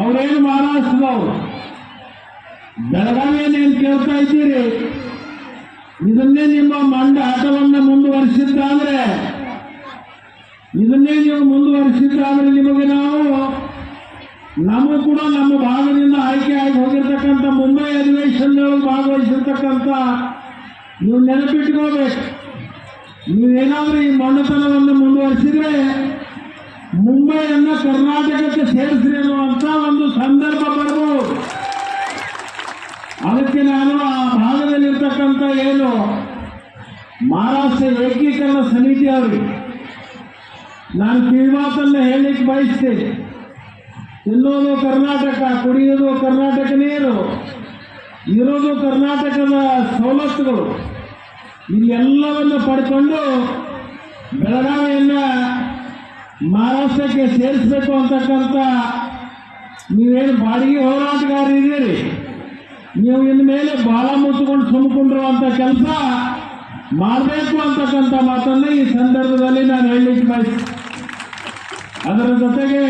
ಅವರೇನು ಮಹಾರಾಷ್ಟ್ರದವರು ಬೆಳಗಾವಿಯಲ್ಲಿ ಏನು ಕೇಳ್ತಾ ಇದ್ದೀರಿ? ಇದನ್ನೇ ನಿಮ್ಮ ಮಂಡ ಆಟವನ್ನು ಮುಂದುವರಿಸಿದ್ದಾದ್ರೆ, ಇದನ್ನೇ ನೀವು ಮುಂದುವರಿಸಿದ್ದಾದ್ರೆ ನಿಮಗೆ ನಾವು, ನಮಗೂ ಕೂಡ ನಮ್ಮ ಭಾಗದಿಂದ ಆಯ್ಕೆ ಆಗಿ ಹೋಗಿರ್ತಕ್ಕಂಥ ಮುಂಬೈ ಅಧಿವೇಶನದೊಳಗೆ ಭಾಗವಹಿಸಿರ್ತಕ್ಕಂಥ ನೀವು ನೆನಪಿಟ್ಕೋಬೇಕು. ನೀವೇನಾದ್ರೂ ಈ ಮಣ್ಣತನವನ್ನು ಮುಂದುವರಿಸಿದ್ರೆ, ಮುಂಬೈಯನ್ನು ಕರ್ನಾಟಕಕ್ಕೆ ಸೇರಿಸ್ರಿ. ಮಹಾರಾಷ್ಟ್ರ ಏಕೀಕರಣ ಸಮಿತಿ ಅವರು. ನಾನು ಕಿವಿಮಾತನ್ನು ಹೇಳಲಿಕ್ಕೆ ಬಯಸ್ತೇನೆ ತಿನ್ನೋದು ಕರ್ನಾಟಕ, ಕುಡಿಯೋದು ಕರ್ನಾಟಕ ನೀರು ಇರೋದು ಕರ್ನಾಟಕದ ಸವಲತ್ತುಗಳು. ಇಲ್ಲೆಲ್ಲವನ್ನು ಪಡ್ಕೊಂಡು ಬೆಳಗಾವಿಯನ್ನ ಮಹಾರಾಷ್ಟ್ರಕ್ಕೆ ಸೇರಿಸಬೇಕು ಅಂತಕ್ಕಂಥ ನೀವೇನು ಬಾಡಿಗೆ ಹೋರಾಟಗಾರರಿದ್ದೀರಿ ನೀವು ಇನ್ನು ಮೇಲೆ ಬಾಳ ಮುಚ್ಚಿಕೊಂಡು ಸುಮ್ಕೊಂಡಿರುವಂಥ ಕೆಲಸ ಮಾಡಬೇಕು ಅಂತಕ್ಕಂಥ ಮಾತನ್ನು ಈ ಸಂದರ್ಭದಲ್ಲಿ ನಾನು ಹೇಳಲಿಕ್ಕೆ ಬಯಸ್ತೀನಿ ಅದರ ಜೊತೆಗೆ